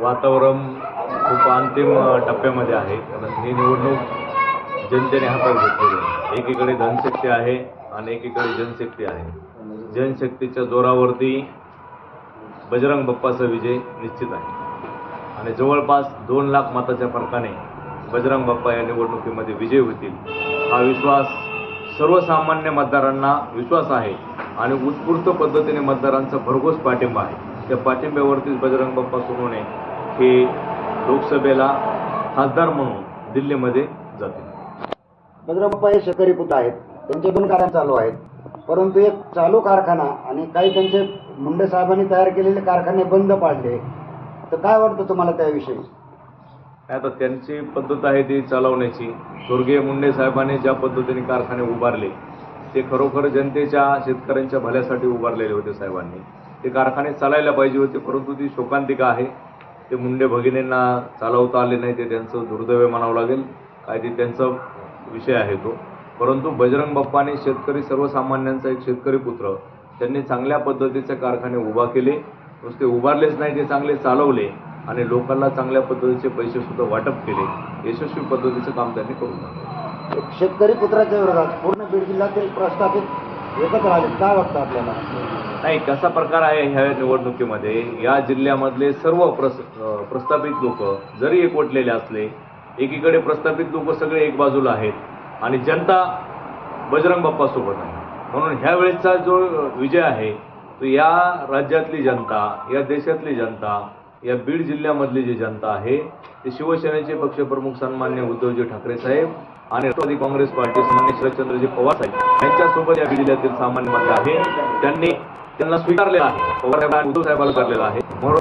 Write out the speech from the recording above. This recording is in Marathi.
वातावरण खूप अंतिम टप्प्यामध्ये आहे. कारण ही निवडणूक जनतेने हातात घेतलेली आहे. एकीकडे धनशक्ती आहे आणि एकीकडे जनशक्ती आहे. जनशक्तीच्या जोरावरती बजरंग बाप्पाचा विजय निश्चित आहे. आणि जवळपास दोन लाख मताच्या फरकाने बजरंग बाप्पा या निवडणुकीमध्ये विजय होतील. हा विश्वास सर्वसामान्य मतदारांना विश्वास आहे आणि उत्स्फूर्त पद्धतीने मतदारांचा भरघोस पाठिंबा आहे. त्या पाठिंब्यावरतीच बजरंग बाप्पा सोनवणे हे लोकसभेला खासदार म्हणून दिल्लीमध्ये जातील. बजरंगप्पा हे शेतकरी पुत्र आहेत. त्यांचे दोन कारखाने चालू आहेत. परंतु एक चालू कारखाना आणि काही त्यांचे मुंडे साहेबांनी तयार केलेले कारखाने बंद पाडले. तर काय वाटतं तुम्हाला त्याविषयी? आता त्यांची पद्धत आहे ती चालवण्याची. स्वर्गीय मुंडे साहेबांनी ज्या पद्धतीने कारखाने उभारले ते खरोखर जनतेच्या शेतकऱ्यांच्या भल्यासाठी उभारलेले होते साहेबांनी. ते कारखाने चालायला पाहिजे होते परंतु ती शोकांतिका आहे. ते मुंडे भगिनींना चालवता आले नाही ते त्यांचं दुर्दैव म्हणावं लागेल. काय ते त्यांचा विषय आहे तो. परंतु बजरंग बाप्पाने शेतकरी सर्वसामान्यांचा एक शेतकरी पुत्र त्यांनी चांगल्या पद्धतीचे कारखाने उभा केले. नुसते उभारलेच नाही ते चांगले चालवले आणि लोकांना चांगल्या पद्धतीचे पैसेसुद्धा वाटप केले. यशस्वी पद्धतीचं काम त्यांनी करून शेतकरी पुत्राच्या विरोधात पूर्ण बीड जिल्ह्यातील प्रस्थापित एकत्र आले काय वाटतं आपल्याला? नाही कसा प्रकार आहे ह्या निवडणुकीमध्ये? या जिल्ह्यामधले सर्व प्रस प्रस्थापित लोक जरी एकवटलेले असले एकीकडे प्रस्थापित लोक सगळे एक बाजूला आहेत आणि जनता बजरंग बाप्पा सोबत आहे. म्हणून ह्या वेळेचा जो विजय आहे तो या राज्यातली जनता या देशातली जनता या बीड जिल्ह्यामधली जी जनता आहे ते शिवसेनेचे पक्षप्रमुख सन्मान्य उद्धवजी ठाकरे साहेब आणि राष्ट्रवादी काँग्रेस पार्टी सन्मान्य शरदचंद्रजी पवार साहेब यांच्यासोबत या बीड जिल्ह्यातील सामान्य मत आहे त्यांनी त्यांना स्वीकारले आहे. पवार उद्धव साहेबांना करलेला आहे. म्हणून